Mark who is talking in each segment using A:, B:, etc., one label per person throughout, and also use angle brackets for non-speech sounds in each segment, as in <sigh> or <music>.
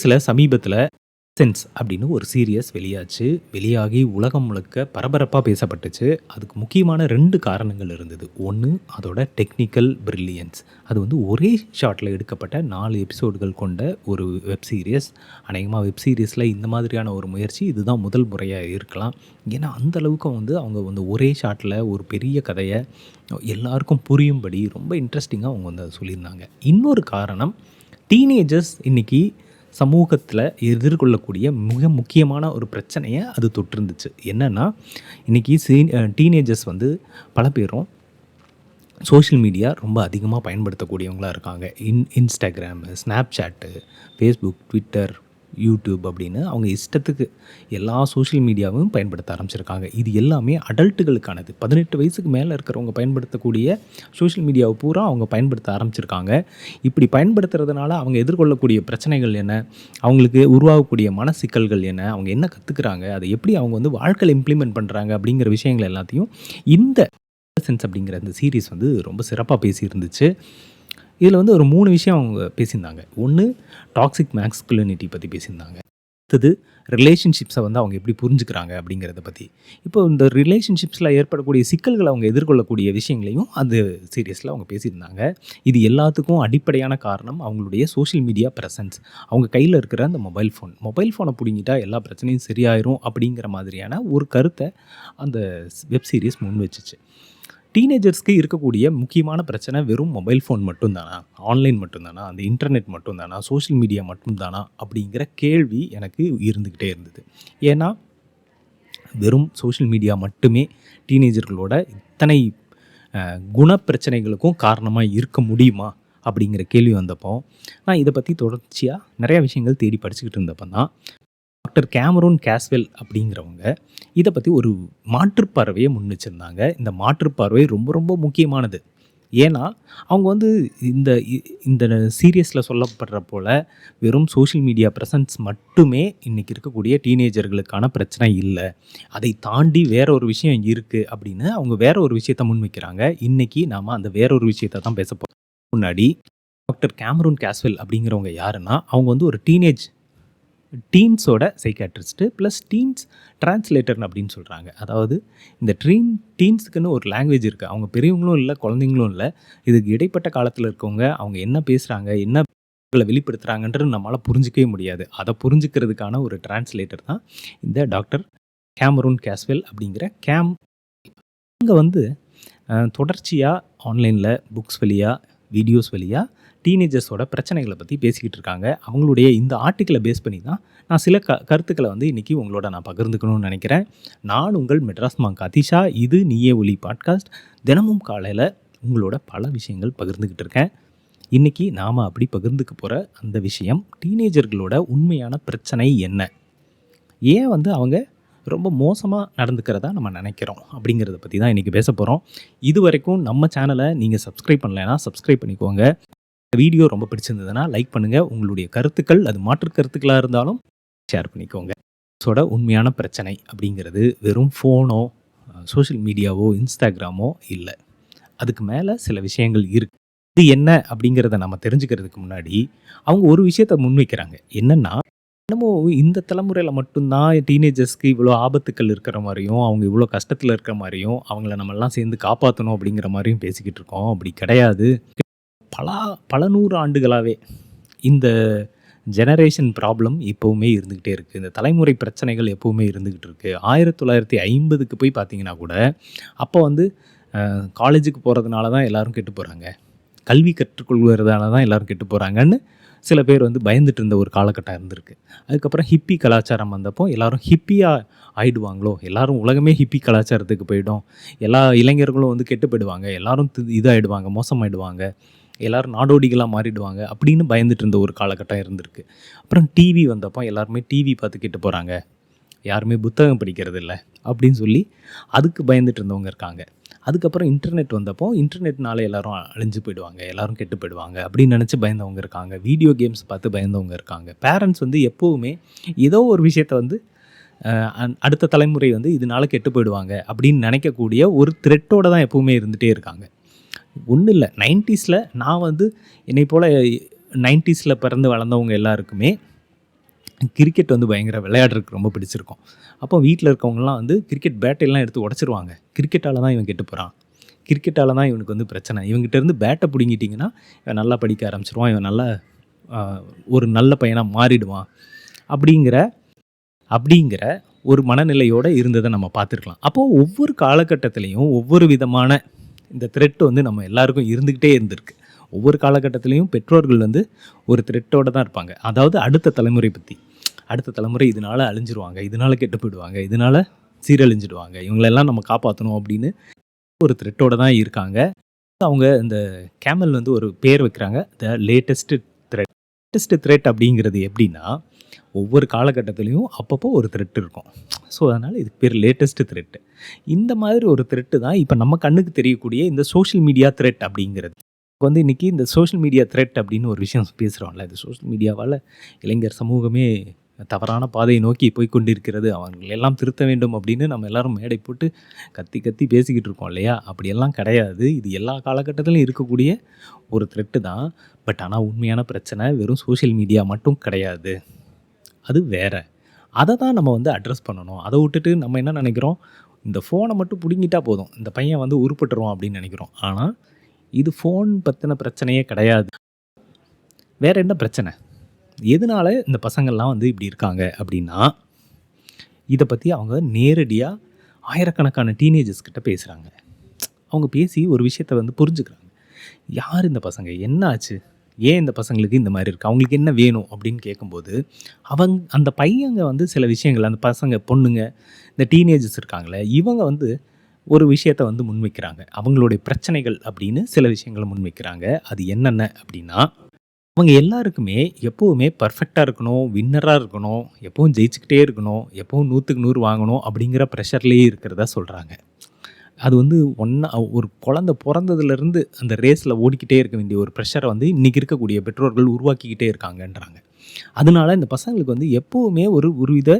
A: நெட்ஃப்ளிக்ஸில் சமீபத்தில் சென்ஸ் அப்படின்னு ஒரு சீரியஸ் வெளியாச்சு. வெளியாகி உலகம் முழுக்க பரபரப்பாக பேசப்பட்டுச்சு. அதுக்கு முக்கியமான ரெண்டு காரணங்கள் இருந்தது. ஒன்று அதோட டெக்னிக்கல் பிரில்லியன்ஸ் அது வந்து ஒரே ஷாட்டில் எடுக்கப்பட்ட நாலு எபிசோடுகள் கொண்ட ஒரு வெப் சீரியஸ் அநேகமாக வெப் சீரியஸில் இந்த மாதிரியான ஒரு முயற்சி இதுதான் முதல் முறையாக இருக்கலாம். ஏன்னா அந்த அளவுக்கு வந்து அவங்க வந்து ஒரே ஷாட்டில் ஒரு பெரிய கதையை எல்லாருக்கும் புரியும்படி ரொம்ப இன்ட்ரெஸ்டிங்காக அவங்க வந்து அதை சொல்லியிருந்தாங்க. இன்னொரு காரணம் டீனேஜர்ஸ் இன்றைக்கி சமூகத்தில் எதிர்கொள்ளக்கூடிய மிக முக்கியமான ஒரு பிரச்சனையை அது தொட்டிருந்துச்சு என்னென்னா இன்றைக்கி சீ டீனேஜர்ஸ் வந்து பல பேரும் சோஷியல் மீடியா ரொம்ப அதிகமாக பயன்படுத்தக்கூடியவங்களாக இருக்காங்க. In Instagram Snapchat Facebook Twitter YouTube அப்படின்னு அவங்க இஷ்டத்துக்கு எல்லா சோஷியல் மீடியாவும் பயன்படுத்த ஆரம்பிச்சிருக்காங்க. இது எல்லாமே அடல்ட்டுகளுக்கானது. பதினெட்டு வயசுக்கு மேலே இருக்கிறவங்க பயன்படுத்தக்கூடிய சோஷியல் மீடியாவை பூரா அவங்க பயன்படுத்த ஆரம்பிச்சிருக்காங்க. இப்படி பயன்படுத்துறதுனால அவங்க எதிர்கொள்ளக்கூடிய பிரச்சனைகள் என்ன? அவங்களுக்கு உருவாகக்கூடிய மன சிக்கல்கள் என்ன? அவங்க என்ன கற்றுக்குறாங்க அதை எப்படி அவங்க வந்து வாழ்க்கையில் இம்ப்ளிமெண்ட் பண்ணுறாங்க அப்படிங்கிற விஷயங்கள் எல்லாத்தையும் இந்த சென்ஸ் அப்படிங்கிற அந்த சீரீஸ் வந்து ரொம்ப சிறப்பாக பேசியிருந்துச்சு. இதில் வந்து ஒரு மூணு விஷயம் அவங்க பேசியிருந்தாங்க. ஒன்று டாக்ஸிக் மேக்ஸ்குலினிட்டி பற்றி பேசியிருந்தாங்க. அடுத்தது ரிலேஷன்ஷிப்ஸை வந்து அவங்க எப்படி புரிஞ்சுக்கிறாங்க அப்படிங்கிறத பற்றி இப்போ இந்த ரிலேஷன்ஷிப்ஸில் ஏற்படக்கூடிய சிக்கல்களை அவங்க எதிர்கொள்ளக்கூடிய விஷயங்களையும் அந்த சீரியஸில் அவங்க பேசியிருந்தாங்க. இது எல்லாத்துக்கும் அடிப்படையான காரணம் அவங்களுடைய சோஷியல் மீடியா ப்ரெசன்ஸ் அவங்க கையில் இருக்கிற அந்த மொபைல் ஃபோன் மொபைல் ஃபோனை பிடிங்கிட்டா எல்லா பிரச்சனையும் சரியாயிரும் அப்படிங்கிற மாதிரியான ஒரு கருத்தை அந்த வெப் சீரிஸ் முன் வச்சுச்சு. டீனேஜர்ஸ்க்கு இருக்கக்கூடிய முக்கியமான பிரச்சனை வெறும் மொபைல் ஃபோன் மட்டும்தானா? ஆன்லைன் மட்டும்தானா? அந்த இன்டர்நெட் மட்டும்தானா? சோஷியல் மீடியா மட்டும்தானா? அப்படிங்கிற கேள்வி எனக்கு இருந்துக்கிட்டே இருந்தது. ஏன்னா வெறும் சோஷியல் மீடியா மட்டுமே டீனேஜர்களோட இத்தனை குணப்பிரச்சனைகளுக்கும் காரணமாக இருக்க முடியுமா? அப்படிங்கிற கேள்வி வந்தப்போ நான் இதை பற்றி தொடர்ச்சியாக நிறையா விஷயங்கள் தேடி படிச்சுக்கிட்டு இருந்தப்போ தான் டாக்டர் கேமரூன் கேஸ்வெல் அப்படிங்கிறவங்க இதை பற்றி ஒரு மாற்றுப்பார்வையை முன் வச்சுருந்தாங்க இந்த மாற்றுப்பார்வை ரொம்ப ரொம்ப முக்கியமானது. ஏன்னா அவங்க வந்து இந்த இந்த சீரியஸில் சொல்லப்படுற போல் வெறும் சோஷியல் மீடியா ப்ரெசன்ஸ் மட்டுமே இன்றைக்கி இருக்கக்கூடிய டீனேஜர்களுக்கான பிரச்சனை இல்லை. அதை தாண்டி வேற ஒரு விஷயம் இருக்குது அப்படின்னு அவங்க வேற ஒரு விஷயத்தை முன்வைக்கிறாங்க. இன்றைக்கி நாம் அந்த வேற ஒரு விஷயத்தை தான் பேச போகிறோம் முன்னாடி டாக்டர் கேமரூன் கேஸ்வெல் அப்படிங்கிறவங்க யாருன்னா அவங்க வந்து ஒரு டீனேஜ் டீன்ஸோட சைக்காட்ரிஸ்ட்டு ப்ளஸ் டீன்ஸ் டிரான்ஸ்லேட்டர்னு அப்படின்னு சொல்கிறாங்க அதாவது இந்த ட்ரீன் டீன்ஸுக்குன்னு ஒரு லாங்குவேஜ் இருக்குது அவங்க பெரியவங்களும் இல்லை குழந்தைங்களும் இல்லை. இதுக்கு இடைப்பட்ட காலத்தில் இருக்கவங்க அவங்க என்ன பேசுகிறாங்க என்ன வெளிப்படுத்துகிறாங்கன்றது நம்மளால் புரிஞ்சிக்கவே முடியாது. அதை புரிஞ்சுக்கிறதுக்கான ஒரு டிரான்ஸ்லேட்டர் தான் இந்த டாக்டர் கேமரூன் கேஸ்வெல் அப்படிங்கிற கேம். இங்கே வந்து தொடர்ச்சியாக ஆன்லைனில் புக்ஸ் வழியாக வீடியோஸ் வழியாக டீனேஜர்ஸோட பிரச்சனைகளை பற்றி பேசிக்கிட்டு இருக்காங்க. அவங்களுடைய இந்த ஆர்டிக்கலை பேஸ் பண்ணி தான் நான் சில க கருத்துக்களை வந்து இன்றைக்கி உங்களோட நான் பகிர்ந்துக்கணும்னு நினைக்கிறேன். நான் உங்கள் மெட்ராஸ் மாங்க் அதிஷா இது நீயே ஒலி பாட்காஸ்ட். தினமும் காலையில் உங்களோட பல விஷயங்கள் பகிர்ந்துக்கிட்டு இருக்கேன். இன்றைக்கி நாம் அப்படி பகிர்ந்துக்க போகிற அந்த விஷயம் டீனேஜர்களோட உண்மையான பிரச்சனை என்ன? ஏன் வந்து அவங்க ரொம்ப மோசமாக நடந்துக்கிறதா நம்ம நினைக்கிறோம்? அப்படிங்கிறத பற்றி தான் இன்றைக்கி பேச போகிறோம் இது வரைக்கும் நம்ம சேனலை நீங்கள் சப்ஸ்கிரைப் பண்ணலைன்னா சப்ஸ்கிரைப் பண்ணிக்கோங்க. வீடியோ ரொம்ப பிடிச்சிருந்ததுன்னா லைக் பண்ணுங்கள் உங்களுடைய கருத்துக்கள் அது மாற்று கருத்துக்களாக இருந்தாலும் ஷேர் பண்ணிக்கோங்க. ஸோட உண்மையான பிரச்சனை அப்படிங்கிறது வெறும் ஃபோனோ சோஷியல் மீடியாவோ இன்ஸ்டாகிராமோ இல்லை. அதுக்கு மேலே சில விஷயங்கள் இருக்குது இது என்ன அப்படிங்கிறத நம்ம தெரிஞ்சுக்கிறதுக்கு முன்னாடி அவங்க ஒரு விஷயத்த முன்வைக்கிறாங்க. என்னென்னா என்னமோ இந்த தலைமுறையில் மட்டும்தான் டீனேஜர்ஸ்க்கு இவ்வளோ ஆபத்துக்கள் இருக்கிற மாதிரியும் அவங்க இவ்வளோ கஷ்டத்தில் இருக்கிற மாதிரியும் அவங்கள நம்மலாம் சேர்ந்து காப்பாற்றணும் அப்படிங்கிற மாதிரியும் பேசிக்கிட்டு இருக்கோம். அப்படி கிடையாது. பல பல நூறு ஆண்டுகளாகவே இந்த ஜெனரேஷன் ப்ராப்ளம் எப்போவுமே இருந்துக்கிட்டே இருக்குது இந்த தலைமுறை பிரச்சனைகள் எப்போவுமே இருந்துக்கிட்டு இருக்குது ஆயிரத்தி தொள்ளாயிரத்தி ஐம்பதுக்கு போய் பார்த்தீங்கன்னா கூட அப்போ வந்து காலேஜுக்கு போகிறதுனால தான் எல்லோரும் கெட்டு போகிறாங்க கல்வி கற்றுக்கொள்வதால தான் எல்லோரும் கெட்டு போகிறாங்கன்னு சில பேர் வந்து பயந்துட்டு இருந்த ஒரு காலகட்டம் இருந்திருக்கு. அதுக்கப்புறம் ஹிப்பி கலாச்சாரம் வந்தப்போ எல்லாரும் ஹிப்பியாக ஆயிடுவாங்களோ? எல்லாரும் உலகமே ஹிப்பி கலாச்சாரத்துக்கு போயிடும். எல்லா இளைஞர்களும் வந்து கெட்டு போயிடுவாங்க. எல்லோரும் இதாகிடுவாங்க மோசமாயிடுவாங்க. எல்லோரும் நாடோடிகளாக மாறிடுவாங்க அப்படின்னு பயந்துட்டு இருந்த ஒரு காலகட்டம் இருந்திருக்கு. அப்புறம் டிவி வந்தப்போ எல்லாருமே டிவி பார்த்து கெட்டு போகிறாங்க யாருமே புத்தகம் படிக்கிறது இல்லை அப்படின்னு சொல்லி அதுக்கு பயந்துட்டு இருந்தவங்க இருக்காங்க. அதுக்கப்புறம் இன்டர்நெட் வந்தப்போ இன்டர்நெட்னால எல்லாரும் அழிஞ்சு போயிடுவாங்க எல்லாரும் கெட்டு போயிடுவாங்க அப்படின்னு நினச்சி பயந்தவங்க இருக்காங்க. வீடியோ கேம்ஸ் பார்த்து பயந்தவங்க இருக்காங்க. பேரண்ட்ஸ் வந்து எப்போவுமே ஏதோ ஒரு விஷயத்த வந்து அடுத்த தலைமுறை வந்து இதனால கெட்டு போயிடுவாங்க அப்படின்னு நினைக்கக்கூடிய ஒரு த்ரெட்டோட தான் எப்போவுமே இருந்துகிட்டே இருக்காங்க. ஒன்றும் இல்லை. நைன்ட்டீஸில் நான் வந்து என்னை போல் நைன்ட்டீஸில் பிறந்து வளர்ந்தவங்க எல்லாருக்குமே கிரிக்கெட் வந்து பயங்கர விளையாடுறதுக்கு ரொம்ப பிடிச்சிருக்கும். அப்போ வீட்டில் இருக்கவங்கலாம் வந்து கிரிக்கெட் பேட்டையெல்லாம் எடுத்து உடச்சிருவாங்க. கிரிக்கெட்டால் தான் இவன் கெட்டு போகிறான் கிரிக்கெட்டால் தான் இவனுக்கு வந்து பிரச்சனை. இவங்ககிட்டேருந்து பேட்டை பிடுங்கிட்டிங்கன்னா இவன் நல்லா படிக்க ஆரம்பிச்சிருவான். இவன் நல்லா ஒரு நல்ல பையனாக மாறிடுவான். அப்படிங்கிற அப்படிங்கிற ஒரு மனநிலையோடு இருந்ததை நம்ம பார்த்துருக்கலாம். அப்போது ஒவ்வொரு காலகட்டத்திலையும் ஒவ்வொரு விதமான இந்த த்ரெட் வந்து நம்ம எல்லாருக்கும் இருந்துக்கிட்டே இருந்திருக்கு. ஒவ்வொரு காலகட்டத்திலையும் பெற்றோர்கள் வந்து ஒரு த்ரெட்டோடு தான் இருப்பாங்க. அதாவது அடுத்த தலைமுறை பற்றி அடுத்த தலைமுறை இதனால அழிஞ்சிருவாங்க இதனால கெட்டு போயிடுவாங்க இதனால சீரழிஞ்சிடுவாங்க இவங்களெல்லாம் நம்ம காப்பாற்றணும் அப்படின்னு ஒரு த்ரெட்டோட தான் இருக்காங்க. அவங்க இந்த கேமல் வந்து ஒரு பேர் வைக்கிறாங்க the latest thread latest thread அப்படிங்கிறது எப்படின்னா ஒவ்வொரு காலகட்டத்துலேயும் அப்பப்போ ஒரு த்ரெட் இருக்கும். ஸோ அதனால் இதுக்கு பேர் லேட்டஸ்ட் த்ரெட்டு இந்த மாதிரி ஒரு த்ரெட்டு தான் இப்போ நம்ம கண்ணுக்கு தெரியக்கூடிய இந்த சோஷியல் மீடியா த்ரெட் அப்படிங்கிறது. வந்து இன்றைக்கி இந்த சோஷியல் மீடியா த்ரெட் அப்படின்னு ஒரு விஷயம் பேசுகிறோம்ல இது சோஷியல் மீடியாவால் இளைஞர் சமூகமே தவறான பாதையை நோக்கி போய் கொண்டிருக்கிறது. அவங்களை எல்லாம் திருத்த வேண்டும் அப்படின்னு நம்ம எல்லாரும் மேடை போட்டு கத்தி கத்தி பேசிக்கிட்டு இருக்கோம் இல்லையா? அப்படியெல்லாம் கிடையாது. இது எல்லா காலகட்டத்திலும் இருக்கக்கூடிய ஒரு த்ரெட்டு தான். பட் ஆனால் உண்மையான பிரச்சனை வெறும் சோஷியல் மீடியா மட்டும் கிடையாது. அது வேற. அதை தான் நம்ம வந்து அட்ரஸ் பண்ணணும். அதை விட்டுட்டு நம்ம என்ன நினைக்கிறோம்? இந்த ஃபோனை மட்டும் பிடுங்கிட்டா போதும். இந்த பையன் வந்து உருப்பட்டுருவான் அப்படின்னு நினைக்கிறோம். ஆனால் இது ஃபோன் பற்றின பிரச்சனையே கிடையாது. வேறு என்ன பிரச்சனை? எதனால இந்த பசங்கள்லாம் வந்து இப்படி இருக்காங்க அப்படின்னா இதை பற்றி அவங்க நேரடியாக ஆயிரக்கணக்கான டீனேஜர்ஸ் கிட்ட பேசுகிறாங்க அவங்க பேசி ஒரு விஷயத்தை வந்து புரிஞ்சுக்கிறாங்க. யார் இந்த பசங்க? என்ன ஆச்சு ஏன் இந்த பசங்களுக்கு இந்த மாதிரி இருக்குது அவங்களுக்கு என்ன வேணும்? அப்படின்னு கேட்கும்போது அவங்க அந்த பையங்க வந்து சில விஷயங்கள் அந்த பசங்க பொண்ணுங்க இந்த டீனேஜர்ஸ் இருக்காங்களே இவங்க வந்து ஒரு விஷயத்தை வந்து முன்வைக்கிறாங்க. அவங்களுடைய பிரச்சனைகள் அப்படின்னு சில விஷயங்களை முன்வைக்கிறாங்க. அது என்னென்ன அப்படின்னா அவங்க எல்லாருக்குமே எப்போவுமே பர்ஃபெக்டாக இருக்கணும் வின்னராக இருக்கணும் எப்பவும் ஜெயிச்சுக்கிட்டே இருக்கணும் எப்பவும் நூற்றுக்கு நூறு வாங்கணும் அப்படிங்கிற ப்ரெஷர்லேயே இருக்கிறதா சொல்கிறாங்க அது வந்து ஒன்றா ஒரு குழந்த பிறந்ததுலேருந்து அந்த ரேஸில் ஓடிக்கிட்டே இருக்க வேண்டிய ஒரு ப்ரெஷரை வந்து இன்றைக்கி இருக்கக்கூடிய பெற்றோர்கள் உருவாக்கிக்கிட்டே இருக்காங்கன்றாங்க. அதனால இந்த பசங்களுக்கு வந்து எப்போவுமே ஒரு ஒரு வித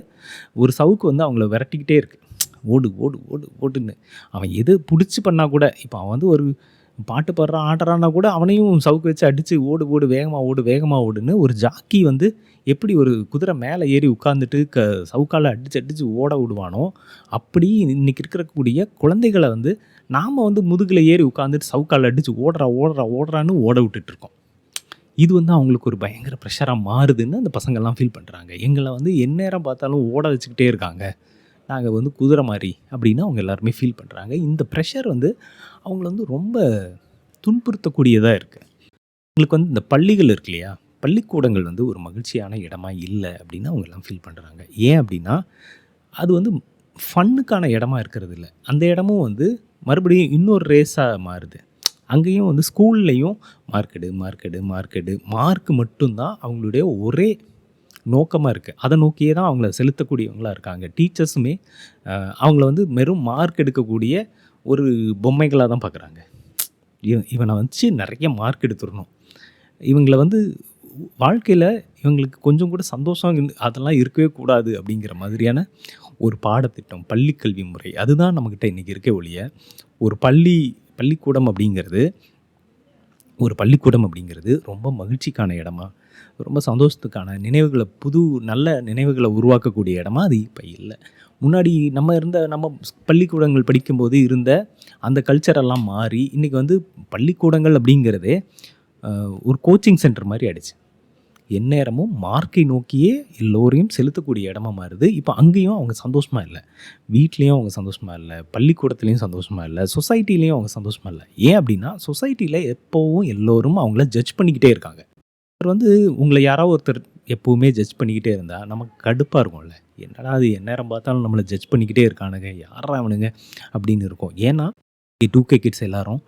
A: ஒரு சவுக்கு வந்து அவங்கள விரட்டிக்கிட்டே இருக்குது ஓடு ஓடு ஓடு ஓடுன்னு. அவன் எது பிடிச்சி பண்ணால் கூட இப்போ அவன் வந்து ஒரு பாட்டு பாடுறான் ஆடுறான்னா கூட அவனையும் சவுக்கு வச்சு அடித்து ஓடு ஓடு வேகமாக ஓடு வேகமாக ஓடுன்னு ஒரு ஜாக்கி வந்து எப்படி ஒரு குதிரை மேலே ஏறி உட்காந்துட்டு க சவுக்கால் அடித்து அடித்து ஓட விடுவானோ அப்படி இன்னைக்கு இருக்கக்கூடிய குழந்தைகளை வந்து நாம் வந்து முதுகில் ஏறி உட்காந்துட்டு சவுக்கால் அடித்து ஓடுறா ஓடுறா ஓடுறான்னு ஓட விட்டுட்டு இருக்கோம். இது வந்து அவங்களுக்கு ஒரு பயங்கர ப்ரெஷராக மாறுதுன்னு அந்த பசங்கள்லாம் ஃபீல் பண்ணுறாங்க எங்களை வந்து எந்நேரம் பார்த்தாலும் ஓட வச்சுக்கிட்டே இருக்காங்க. நாங்கள் வந்து குதிரை மாதிரி அப்படின்னு அவங்க எல்லாருமே ஃபீல் பண்ணுறாங்க இந்த ப்ரெஷர் வந்து அவங்கள வந்து ரொம்ப துன்புறுத்தக்கூடியதாக இருக்குது அவங்களுக்கு வந்து இந்த பள்ளிகள் இருக்கு இல்லையா? பள்ளிக்கூடங்கள் வந்து ஒரு மகிழ்ச்சியான இடமா இல்லை அப்படின்னு அவங்க எல்லாம் ஃபீல் பண்ணுறாங்க ஏன் அப்படின்னா அது வந்து ஃபன்னுக்கான இடமா இருக்கிறது இல்லை. அந்த இடமும் வந்து மறுபடியும் இன்னொரு ரேஸாக மாறுது. அங்கேயும் வந்து ஸ்கூல்லையும் மார்க்கெடு மார்க்கெடு மார்க்கெடு மார்க் மட்டும்தான் அவங்களுடைய ஒரே நோக்கமாக இருக்குது அதை நோக்கியே தான் அவங்கள செலுத்தக்கூடியவங்களாக இருக்காங்க. டீச்சர்ஸுமே அவங்கள வந்து வெறும் மார்க் எடுக்கக்கூடிய ஒரு பொம்மைகளாக தான் பார்க்குறாங்க. இவன் இவனை வச்சு நிறைய மார்க் எடுத்துடணும். இவங்கள வந்து வாழ்க்கையில் இவங்களுக்கு கொஞ்சம் கூட சந்தோஷம் இருந்து- அதெல்லாம் இருக்கவே கூடாது அப்படிங்கிற மாதிரியான ஒரு பாடத்திட்டம் பள்ளி கல்வி முறை அதுதான் நம்மக்கிட்ட இன்றைக்கி இருக்க ஒழிய ஒரு பள்ளி பள்ளிக்கூடம் அப்படிங்கிறது ஒரு பள்ளிக்கூடம் அப்படிங்கிறது ரொம்ப மகிழ்ச்சிக்கான இடமா ரொம்ப சந்தோஷத்துக்கான நினைவுகளை புது நல்ல நினைவுகளை உருவாக்கக்கூடிய இடமா அது இப்போ இல்லை. முன்னாடி நம்ம இருந்த நம்ம பள்ளிக்கூடங்கள் படிக்கும்போது இருந்த அந்த கல்ச்சரெல்லாம் மாறி இன்றைக்கி வந்து பள்ளிக்கூடங்கள் அப்படிங்கிறதே ஒரு கோச்சிங் சென்டர் மாதிரி ஆயிடுச்சு. எந்நேரமும் மார்க்கை நோக்கியே எல்லோரையும் செலுத்தக்கூடிய இடமா மாறுது. இப்போ அங்கேயும் அவங்க சந்தோஷமாக இல்லை. வீட்லேயும் அவங்க சந்தோஷமாக இல்லை. பள்ளிக்கூடத்துலேயும் சந்தோஷமாக இல்லை. சொசைட்டிலையும் அவங்க சந்தோஷமாக இல்லை. ஏன் அப்படின்னா சொசைட்டியில் எப்போவும் எல்லோரும் அவங்கள ஜட்ஜ் பண்ணிக்கிட்டே இருக்காங்க. ஒருத்தர் வந்து உங்களை யாராவது ஒருத்தர் எப்போவுமே ஜட்ஜ் பண்ணிக்கிட்டே இருந்தால் நமக்கு கடுப்பாக இருக்கும்ல. என்னடா அது எந்நேரம் பார்த்தாலும் நம்மளை ஜட்ஜ் பண்ணிக்கிட்டே இருக்கானுங்க யாரா அவனுங்க அப்படின்னு இருக்கும். ஏன்னா டூ கே கிட்ஸ் எல்லாரும்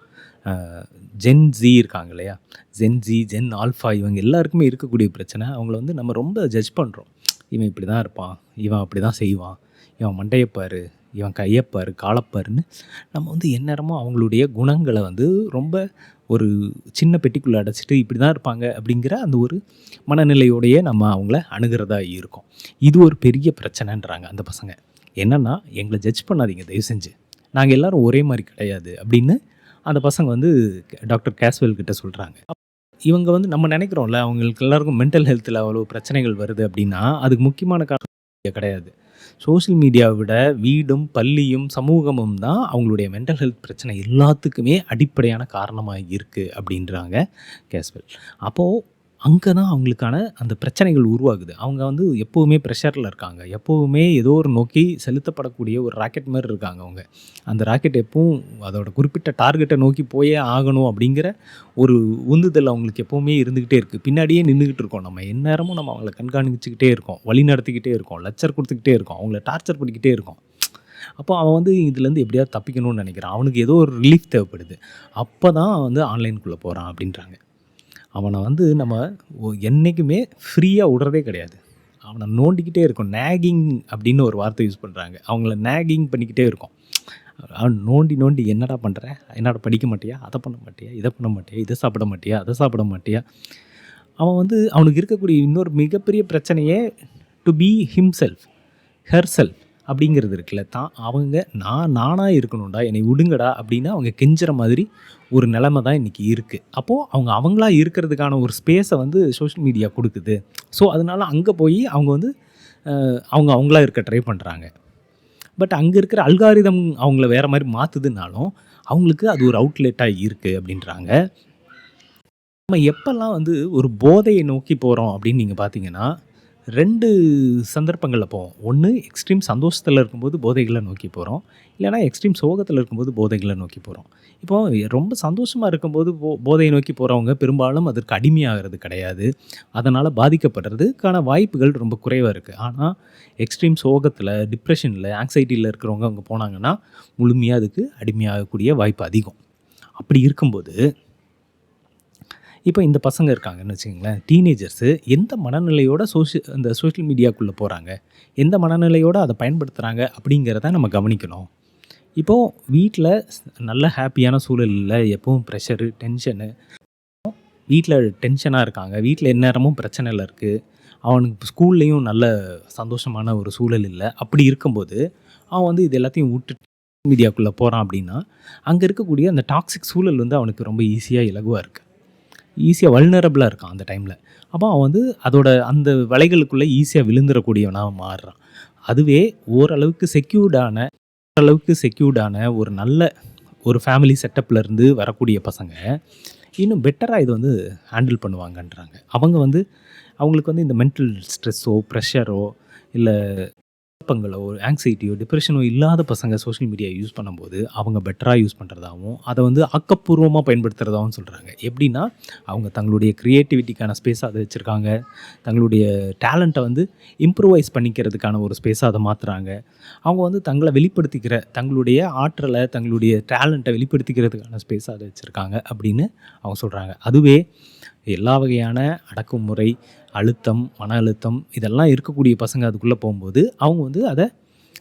A: ஜென் ஜி இருக்காங்க இல்லையா? ஜென் ஜி ஜென் ஆல்ஃபா இவங்க எல்லாருக்குமே இருக்கக்கூடிய பிரச்சனை. அவங்கள வந்து நம்ம ரொம்ப ஜட்ஜ் பண்ணுறோம் இவன் இப்படி தான் இருப்பான் இவன் அப்படி தான் செய்வான். இவன் மண்டையப்பாரு இவன் கையப்பாரு காலப்பாருன்னு நம்ம வந்து எந்நேரமும் அவங்களுடைய குணங்களை வந்து ரொம்ப ஒரு சின்ன பெட்டிக்குள்ளே அடைச்சிட்டு இப்படி தான் இருப்பாங்க அப்படிங்கிற அந்த ஒரு மனநிலையோடையே நம்ம அவங்கள அணுகிறதா இருக்கும். இது ஒரு பெரிய பிரச்சனைன்றாங்க அந்த பசங்க. என்னன்னா எங்களை ஜட்ஜ் பண்ணாதீங்க தயவு செஞ்சு. நாங்கள் எல்லாரும் ஒரே மாதிரி கிடையாது அப்படின்னு அந்த பசங்க வந்து டாக்டர் கேஸ்வெல் கிட்ட சொல்கிறாங்க இவங்க வந்து நம்ம நினைக்கிறோம்ல அவங்களுக்கு எல்லாருக்கும் மென்டல் ஹெல்த்தில் அவ்வளோ பிரச்சனைகள் வருது அப்படின்னா அதுக்கு முக்கியமான காரணம் கிடையாது. சோஷியல் மீடியாவை விட வீடும் பள்ளியும் சமூகமும் தான் அவங்களுடைய மென்டல் ஹெல்த் பிரச்சனை எல்லாத்துக்குமே அடிப்படையான காரணமாக இருக்குது அப்படின்றாங்க கேஸ்வெல். அப்போது அங்கே தான் அவங்களுக்கான அந்த பிரச்சனைகள் உருவாகுது. அவங்க வந்து எப்போவுமே ப்ரெஷரில் இருக்காங்க. எப்போவுமே ஏதோ ஒரு நோக்கி செலுத்தப்படக்கூடிய ஒரு ராக்கெட் மாதிரி இருக்காங்க அவங்க. அந்த ராக்கெட் எப்பவும் அதோட குறிப்பிட்ட டார்கெட்டை நோக்கி போயே ஆகணும் அப்படிங்கிற ஒரு உந்துதல் அவங்களுக்கு எப்போவுமே இருந்துக்கிட்டே இருக்குது பின்னாடியே நின்றுக்கிட்டு இருக்கோம் நம்ம. எந்நேரமும் நம்ம அவங்கள கண்காணிச்சுக்கிட்டே இருக்கோம். வழி நடத்திக்கிட்டே இருக்கோம். லெக்சர் கொடுத்துக்கிட்டே இருக்கோம். அவங்கள டார்ச்சர் பண்ணிக்கிட்டே இருக்கோம். அப்போ அவன் வந்து இதுலேருந்து எப்படியாவது தப்பிக்கணும்னு நினைக்கிறான். அவனுக்கு ஏதோ ஒரு ரிலீஃப் தேவைப்படுது. அப்போ தான் வந்து ஆன்லைனுக்குள்ளே போகிறான் அப்படின்றாங்க. அவனை வந்து நம்ம என்றைக்குமே என்னைக்குமே ஃப்ரீயாக விடுறதே கிடையாது. அவனை நோண்டிக்கிட்டே இருக்கும். நேகிங் அப்படின்னு ஒரு வார்த்தை யூஸ் பண்ணுறாங்க அவங்கள நேகிங் பண்ணிக்கிட்டே இருக்கும். அவன் நோண்டி நோண்டி என்னடா பண்ணுற என்னடா படிக்க மாட்டியா? அதை பண்ண மாட்டியா? இதை பண்ண மாட்டியா? இதை சாப்பிட மாட்டியா? அதை சாப்பிட மாட்டியா? அவன் வந்து அவனுக்கு இருக்கக்கூடிய இன்னொரு மிகப்பெரிய பிரச்சனையே டு பி ஹிம்செல்ஃப் ஹெர்செல்ஃப் அப்படிங்கிறது இருக்குல்ல. தான் அவங்க நான் நானாக இருக்கணும்டா என்னை விடுங்கடா அப்படின்னு அவங்க கெஞ்சுற மாதிரி ஒரு நிலைமை தான் இன்றைக்கி இருக்குது அப்போது அவங்க அவங்களா இருக்கிறதுக்கான ஒரு ஸ்பேஸை வந்து சோஷியல் மீடியா கொடுக்குது. ஸோ அதனால அங்கே போய் அவங்க வந்து அவங்க அவங்களா இருக்க ட்ரை பண்ணுறாங்க பட் அங்கே இருக்கிற அல்காரிதம் அவங்கள வேறு மாதிரி மாற்றுதுனாலும் அவங்களுக்கு அது ஒரு அவுட்லெட்டாக இருக்குது அப்படின்றாங்க. நம்ம எப்போல்லாம் வந்து ஒரு போதையை நோக்கி போகிறோம் அப்படின்னு நீங்கள் பார்த்தீங்கன்னா ரெண்டு சந்தர்ப்பங்களில் போவோம். ஒன்று எக்ஸ்ட்ரீம் சந்தோஷத்தில் இருக்கும்போது போதைகளை நோக்கி போகிறோம் இல்லைனா எக்ஸ்ட்ரீம் சோகத்தில் இருக்கும்போது போதைகளை நோக்கி போகிறோம் இப்போ ரொம்ப சந்தோஷமாக இருக்கும்போது போ போதையை நோக்கி போகிறவங்க பெரும்பாலும் அதற்கு அடிமையாகிறது கிடையாது. அதனால் பாதிக்கப்படுறதுக்கான வாய்ப்புகள் ரொம்ப குறைவாக இருக்குது ஆனால் எக்ஸ்ட்ரீம் சோகத்தில் டிப்ரெஷனில் ஆங்ஸைட்டியில் இருக்கிறவங்க அங்கே போனாங்கன்னா முழுமையாக அதுக்கு அடிமையாகக்கூடிய வாய்ப்பு அதிகம். அப்படி இருக்கும்போது இப்போ இந்த பசங்க இருக்காங்கன்னு வச்சுங்களேன் டீனேஜர்ஸு எந்த மனநிலையோட சோஷி இந்த சோஷியல் மீடியாக்குள்ளே போகிறாங்க எந்த மனநிலையோடு அதை பயன்படுத்துகிறாங்க அப்படிங்கிறத நம்ம கவனிக்கணும். இப்போது வீட்டில் நல்ல ஹாப்பியான சூழல் இல்லை எப்பவும் ப்ரெஷரு டென்ஷனு வீட்டில் டென்ஷனாக இருக்காங்க. வீட்டில் எந்நேரமும் பிரச்சனையில் இருக்குது அவனுக்கு ஸ்கூல்லேயும் நல்ல சந்தோஷமான ஒரு சூழல் இல்லை. அப்படி இருக்கும்போது அவன் வந்து இது எல்லாத்தையும் விட்டுட்டு மீடியாக்குள்ளே போகிறான் அப்படின்னா அங்கே இருக்கக்கூடிய அந்த டாக்ஸிக் சூழல் வந்து அவனுக்கு ரொம்ப ஈஸியாக இலகுவாக இருக்குது ஈஸியாக வல்னரபிளாக இருக்கான் அந்த டைமில் அப்போ அவன் வந்து அதோட அந்த வலைகளுக்குள்ளே ஈஸியாக விழுந்துடக்கூடியவனாக மாறுறான். அதுவே ஓரளவுக்கு செக்யூர்டான ஓரளவுக்கு செக்யூர்டான ஒரு நல்ல ஒரு ஃபேமிலி செட்டப்லேருந்து வரக்கூடிய பசங்க இன்னும் பெட்டராக இது வந்து ஹேண்டில் பண்ணுவாங்கன்றாங்க. அவங்க வந்து அவங்களுக்கு வந்து இந்த மென்டல் ஸ்ட்ரெஸ்ஸோ ப்ரெஷரோ இல்லை குழப்பங்களோ ஆங்ஸைட்டியோ டிப்ரெஷனோ இல்லாத பசங்க சோஷியல் மீடியா யூஸ் பண்ணும்போது அவங்க பெட்டராக யூஸ் பண்ணுறதாகவும் அதை வந்து ஆக்கப்பூர்வமாக பயன்படுத்துகிறதாகவும் சொல்கிறாங்க எப்படின்னா அவங்க தங்களுடைய க்ரியேட்டிவிட்டிக்கான ஸ்பேஸாக அதை வச்சுருக்காங்க. தங்களுடைய டேலண்ட்டை வந்து இம்ப்ரூவைஸ் பண்ணிக்கிறதுக்கான ஒரு ஸ்பேஸாக அதை மாற்றுறாங்க அவங்க வந்து தங்களை வெளிப்படுத்திக்கிற தங்களுடைய ஆற்றலை தங்களுடைய டேலண்ட்டை வெளிப்படுத்திக்கிறதுக்கான ஸ்பேஸாக அதை வச்சுருக்காங்க அப்படின்னு அவங்க சொல்கிறாங்க அதுவே எல்லா வகையான அடக்குமுறை அழுத்தம் மன அழுத்தம் இதெல்லாம் இருக்கக்கூடிய பசங்க அதுக்குள்ளே போகும்போது அவங்க வந்து அதை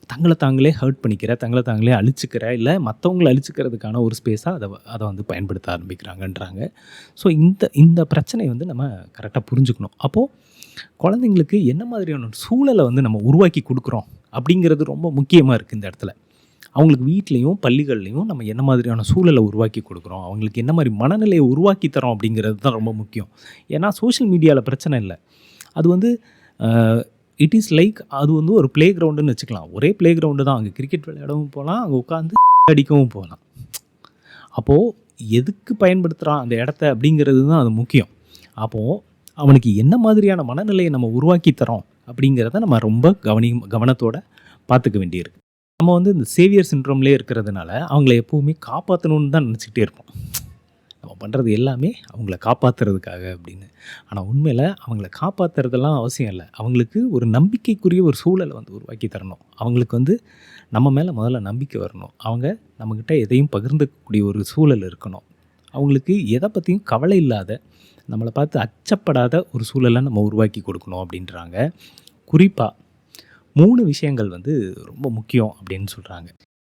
A: தங்களை தாங்களே ஹர்ட் பண்ணிக்கிற தங்களை தாங்களே அழிச்சிக்கிற இல்லை மற்றவங்களை அழிச்சிக்கிறதுக்கான ஒரு ஸ்பேஸாக அதை அதை வந்து பயன்படுத்த ஆரம்பிக்கிறாங்கன்றாங்க. ஸோ இந்த இந்த பிரச்சனை வந்து நம்ம கரெக்டாக புரிஞ்சுக்கணும். அப்போது குழந்தைங்களுக்கு என்ன மாதிரியான ஒரு சூழலை வந்து நம்ம உருவாக்கி கொடுக்குறோம் அப்படிங்கிறது ரொம்ப முக்கியமாக இருக்குது இந்த இடத்துல. அவங்களுக்கு வீட்லேயும் பள்ளிகள்லையும் நம்ம என்ன மாதிரியான சூழலை உருவாக்கி கொடுக்குறோம்? அவங்களுக்கு என்ன மாதிரி மனநிலையை உருவாக்கி தரோம் அப்படிங்கிறது தான் ரொம்ப முக்கியம். ஏன்னா சோஷியல் மீடியாவில் பிரச்சனை இல்லை. அது வந்து இட் இஸ் லைக் அது வந்து ஒரு ப்ளே கிரவுண்டுன்னு வச்சுக்கலாம். ஒரே ப்ளே கிரவுண்டு தான். அங்கே கிரிக்கெட் விளையாடவும் போகலாம். அங்கே உட்காந்து <laughs> அடிக்கவும் போகலாம். அப்போது எதுக்கு பயன்படுத்துகிறான் அந்த இடத்த அப்படிங்கிறது தான் அது முக்கியம். அப்போது அவனுக்கு என்ன மாதிரியான மனநிலையை நம்ம உருவாக்கி தரோம் அப்படிங்கிறத நம்ம ரொம்ப கவனி கவனத்தோடு பார்த்துக்க வேண்டியிருக்கு. நம்ம வந்து இந்த சேவியர் சிண்ட்ரோம்லேயே இருக்கிறதுனால அவங்கள எப்போவுமே காப்பாற்றணும்னு தான் நினச்சிக்கிட்டே இருப்போம். நம்ம பண்ணுறது எல்லாமே அவங்கள காப்பாற்றுறதுக்காக அப்படின்னு. ஆனால் உண்மையில் அவங்கள காப்பாற்றுறதெல்லாம் அவசியம் இல்லை. அவங்களுக்கு ஒரு நம்பிக்கைக்குரிய ஒரு சூழலை வந்து உருவாக்கி தரணும். அவங்களுக்கு வந்து நம்ம மேலே முதல்ல நம்பிக்கை வரணும். அவங்க நம்மக்கிட்ட எதையும் பகிர்ந்துக்கக்கூடிய ஒரு சூழல் இருக்கணும். அவங்களுக்கு எதை பற்றியும் கவலை இல்லாத நம்மளை பார்த்து அச்சப்படாத ஒரு சூழலை நம்ம உருவாக்கி கொடுக்கணும் அப்படின்றாங்க. குறிப்பாக மூணு விஷயங்கள் வந்து ரொம்ப முக்கியம் அப்படின்னு சொல்கிறாங்க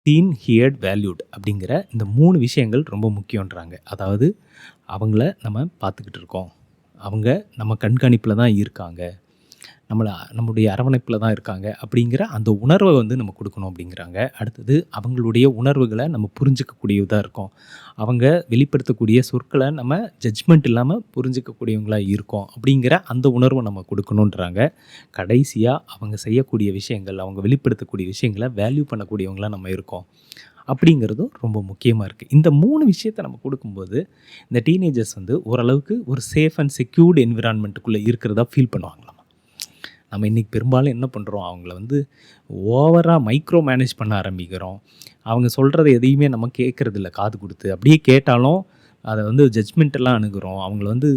A: சீன் ஹியர்ட் வேல்யூட் அப்படிங்கிற இந்த மூணு விஷயங்கள் ரொம்ப முக்கியன்றாங்க அதாவது அவங்கள நம்ம பார்த்துக்கிட்டு இருக்கோம். அவங்க நம்ம கண்காணிப்பில் தான் இருக்காங்க. நம்மளை நம்முடைய அரவணைப்பில் தான் இருக்காங்க அப்படிங்கிற அந்த உணர்வை வந்து நம்ம கொடுக்கணும் அப்படிங்கிறாங்க. அடுத்தது அவங்களுடைய உணர்வுகளை நம்ம புரிஞ்சிக்கக்கூடியதாக இருக்கோம். அவங்க வெளிப்படுத்தக்கூடிய சொற்களை நம்ம ஜட்ஜ்மெண்ட் இல்லாமல் புரிஞ்சிக்கக்கூடியவங்களாக இருக்கோம். அப்படிங்கிற அந்த உணர்வை நம்ம கொடுக்கணுன்றாங்க. கடைசியாக அவங்க செய்யக்கூடிய விஷயங்கள், அவங்க வெளிப்படுத்தக்கூடிய விஷயங்கள வேல்யூ பண்ணக்கூடியவங்களாக நம்ம இருக்கோம். அப்படிங்கிறதும் ரொம்ப முக்கியமாக இருக்குது இந்த மூணு விஷயத்த நம்ம கொடுக்கும்போது, இந்த டீனேஜர்ஸ் வந்து ஓரளவுக்கு ஒரு சேஃப் அண்ட் செக்யூர்ட் என்விரான்மெண்ட்டுக்குள்ளே இருக்கிறதா ஃபீல் பண்ணுவாங்களாம் நம்ம இன்றைக்கி பெரும்பாலும் என்ன பண்ணுறோம் அவங்கள வந்து ஓவராக மைக்ரோ மேனேஜ் பண்ண ஆரம்பிக்கிறோம். அவங்க சொல்கிறத எதையுமே நம்ம கேட்கறதில்ல. காது கொடுத்து. அப்படியே கேட்டாலும் அதை வந்து ஜட்ஜ்மெண்ட்டெல்லாம் அணுகிறோம். அவங்கள வந்து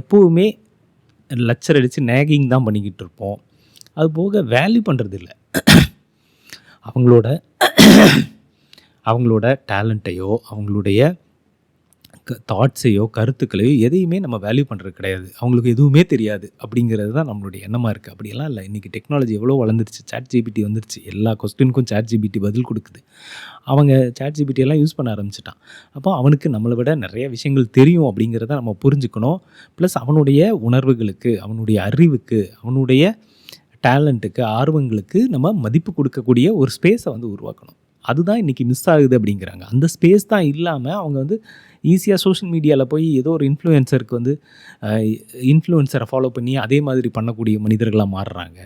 A: எப்போவுமே லச்சர் அடித்து நேகிங் தான் பண்ணிக்கிட்டு இருப்போம். அதுபோக வேல்யூ பண்ணுறதில்ல அவங்களோட அவங்களோட டேலண்ட்டையோ, அவங்களுடைய தாட்ஸையோ, கருத்துக்களையோ எதையுமே நம்ம வேல்யூ பண்ணுறது கிடையாது. அவங்களுக்கு எதுவுமே தெரியாது அப்படிங்கிறது தான் நம்மளுடைய எண்ணமாக இருக்குது அப்படியெல்லாம் இல்லை இன்றைக்கி டெக்னாலஜி எவ்வளோ வளர்ந்துருச்சு. ஜிபிடி வந்துருச்சு. எல்லா கொஸ்டினுக்கும் ChatGPT பதில் கொடுக்குது அவங்க ChatGPT எல்லாம் யூஸ் பண்ண ஆரம்பிச்சிட்டான் அப்போ அவனுக்கு நம்மளை விட நிறைய விஷயங்கள் தெரியும் அப்படிங்கிறத நம்ம புரிஞ்சுக்கணும். ப்ளஸ் அவனுடைய உணர்வுகளுக்கு, அவனுடைய அறிவுக்கு, அவனுடைய டேலண்ட்டுக்கு, ஆர்வங்களுக்கு நம்ம மதிப்பு கொடுக்கக்கூடிய ஒரு ஸ்பேஸை வந்து உருவாக்கணும். அதுதான் இன்றைக்கி மிஸ் ஆகுது அப்படிங்கிறாங்க. அந்த ஸ்பேஸ் தான் இல்லாமல் அவங்க வந்து ஈஸியாக சோஷியல் மீடியாவில் போய் ஏதோ ஒரு இன்ஃப்ளூயன்சருக்கு வந்து இன்ஃப்ளூயன்சரை ஃபாலோ பண்ணி அதே மாதிரி பண்ணக்கூடிய மனிதர்களாக மாறுறாங்க.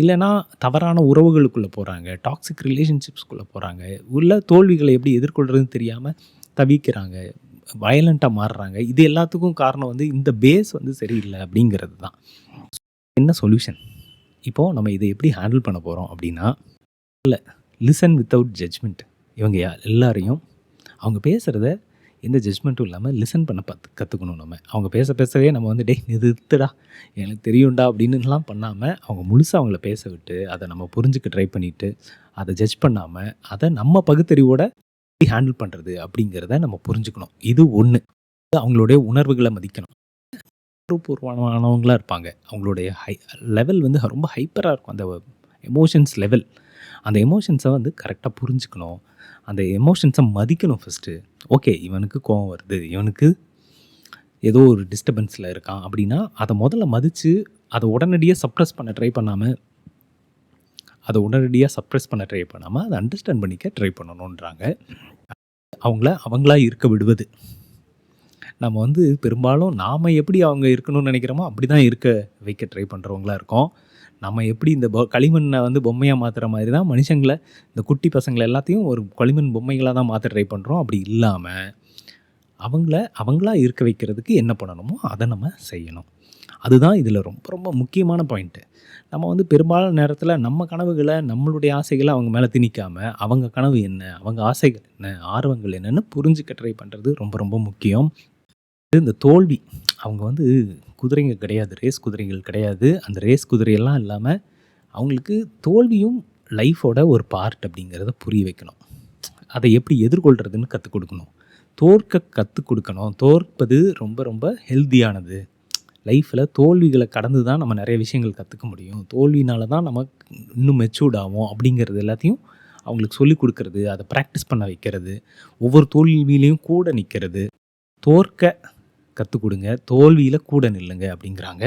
A: இல்லைனா தவறான உறவுகளுக்குள்ளே போகிறாங்க டாக்ஸிக் ரிலேஷன்ஷிப்ஸ்குள்ளே போகிறாங்க உள்ள தோல்விகளை எப்படி எதிர்கொள்கிறதுன்னு தெரியாமல் தவிக்கிறாங்க. வயலண்ட்டாக மாறுறாங்க. இது எல்லாத்துக்கும் காரணம் வந்து இந்த பேஸ் வந்து சரியில்லை அப்படிங்கிறது தான். என்ன சொல்யூஷன்? இப்போது நம்ம இதை எப்படி ஹேண்டில் பண்ண போகிறோம் அப்படின்னா, இல்லை லிசன் வித்தவுட் ஜட்ஜ்மெண்ட் இவங்க யா எல்லாரையும் அவங்க பேசுகிறத எந்த ஜட்ஜ்மெண்ட்டும் இல்லாமல் லிசன் பண்ண பத் கற்றுக்கணும் நம்ம. அவங்க பேச பேசவே நம்ம வந்து டே நிறுத்துடா, எனக்கு தெரியும்டா" அப்படின்னுலாம் பண்ணாமல் அவங்க முழுசாக அவங்கள பேச விட்டு, அதை நம்ம புரிஞ்சுக்க ட்ரை பண்ணிவிட்டு அதை ஜட்ஜ் பண்ணாமல் அதை நம்ம பகுத்தறிவோட ஹேண்டில் பண்ணுறது அப்படிங்கிறத நம்ம புரிஞ்சுக்கணும். இது ஒன்று அவங்களுடைய உணர்வுகளை மதிக்கணும். உணர்வுபூர்வமானவங்களாக இருப்பாங்க. அவங்களுடைய ஹை லெவல் வந்து ரொம்ப ஹைப்பராக இருக்கும். அந்த எமோஷன்ஸ் லெவல். அந்த எமோஷன்ஸை வந்து கரெக்டாக புரிஞ்சுக்கணும். அந்த எமோஷன்ஸை மதிக்கணும் ஃபஸ்ட்டு ஓகே இவனுக்கு கோவம் வருது. இவனுக்கு ஏதோ ஒரு டிஸ்டர்பன்ஸில் இருக்கான் அப்படின்னா, அதை முதல்ல மதித்து அதை உடனடியாக சப்ரஸ் பண்ண ட்ரை பண்ணாமல் அதை உடனடியாக சப்ரஸ் பண்ண ட்ரை பண்ணாமல் அதை அண்டர்ஸ்டாண்ட் பண்ணிக்க ட்ரை பண்ணணுன்றாங்க. அவங்கள அவங்களா இருக்க விடுவது. நம்ம வந்து பெரும்பாலும் நாம் எப்படி அவங்க இருக்கணும்னு நெனைக்கிறோமோ, அப்படிதான் இருக்க வைக்க ட்ரை பண்ணுறவங்களா இருக்கோம். நம்ம எப்படி இந்த பொ களிமண்ணை வந்து பொம்மையாக மாற்றுற மாதிரி தான் மனுஷங்களை இந்த குட்டி பசங்களை எல்லாத்தையும் ஒரு களிமண் பொம்மைகளாக தான் மாற்ற ட்ரை பண்ணுறோம் அப்படி இல்லாமல் அவங்கள அவங்களா இருக்க வைக்கிறதுக்கு என்ன பண்ணணுமோ, அதை நம்ம செய்யணும். அதுதான் இதில் ரொம்ப ரொம்ப முக்கியமான பாயிண்ட்டு. நம்ம வந்து பெரும்பாலான நேரத்தில் நம்ம கனவுகளை நம்மளுடைய ஆசைகளை அவங்க மேலே திணிக்காமல் அவங்க கனவு என்ன? அவங்க ஆசைகள் என்ன? ஆர்வங்கள் என்னென்னு புரிஞ்சுக்க ட்ரை பண்ணுறது ரொம்ப ரொம்ப முக்கியம். இந்த தோல்வி அவங்க வந்து குதிரைங்க கிடையாது. ரேஸ் குதிரைகள் கிடையாது. அந்த ரேஸ் குதிரையெல்லாம் இல்லாமல் அவங்களுக்கு தோல்வியும் லைஃபோட ஒரு பார்ட் அப்படிங்கிறத புரிய வைக்கணும். அதை எப்படி எதிர்கொள்கிறதுன்னு கற்றுக் கொடுக்கணும் தோற்க கற்றுக் கொடுக்கணும் தோற்பது ரொம்ப ரொம்ப ஹெல்தியானது. லைஃப்பில் தோல்விகளை கடந்து தான் நம்ம நிறைய விஷயங்கள் கற்றுக்க முடியும். தோல்வினால தான் நம்ம இன்னும் மெச்சூர்ட் ஆகும் அப்படிங்கிறது எல்லாத்தையும் அவங்களுக்கு சொல்லிக் கொடுக்கறது அதை ப்ராக்டிஸ் பண்ண வைக்கிறது, ஒவ்வொரு தோல்வியிலையும் கூட நிற்கிறது தோற்க கற்றுக் கொடுங்க தோல்வியில் கூட நில்லுங்க அப்படிங்கிறாங்க.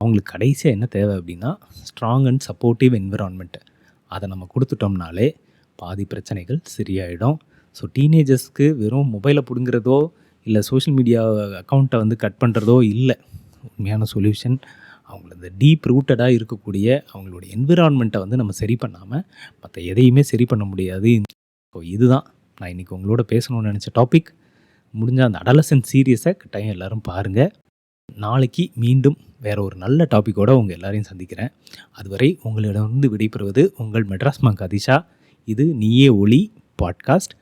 A: அவங்களுக்கு கடைசியாக என்ன தேவை அப்படின்னா, ஸ்ட்ராங் அண்ட் சப்போர்ட்டிவ் என்விரான்மெண்ட்டு அதை நம்ம கொடுத்துட்டோம்னாலே பாதி பிரச்சனைகள் சரியாயிடும். ஸோ டீனேஜர்ஸ்க்கு வெறும் மொபைலை பிடுங்குறதோ இல்லை சோஷியல் மீடியா அக்கௌண்ட்டை வந்து கட் பண்ணுறதோ இல்லை உண்மையான சொல்யூஷன். அவங்கள இந்த டீப் ரூட்டடாக இருக்கக்கூடிய அவங்களுடைய என்விரான்மெண்ட்டை வந்து நம்ம சரி பண்ணாமல் மற்ற எதையுமே சரி பண்ண முடியாது. ஸோ இதுதான் நான் இன்னைக்கு உங்களோட பேசணும்னு நினச்ச டாபிக். முடிஞ்ச அந்த அடலசன் சீரியஸை கட்டாயம் எல்லோரும் பாருங்கள் நாளைக்கு மீண்டும் வேறு ஒரு நல்ல டாப்பிக்கோடு உங்கள் எல்லாரையும் சந்திக்கிறேன். அதுவரை உங்களிடமிருந்து விடைபெறுவது உங்கள் மெட்ராஸ் மாங்க் அதிஷா. இது நீயே ஒளி பாட்காஸ்ட்.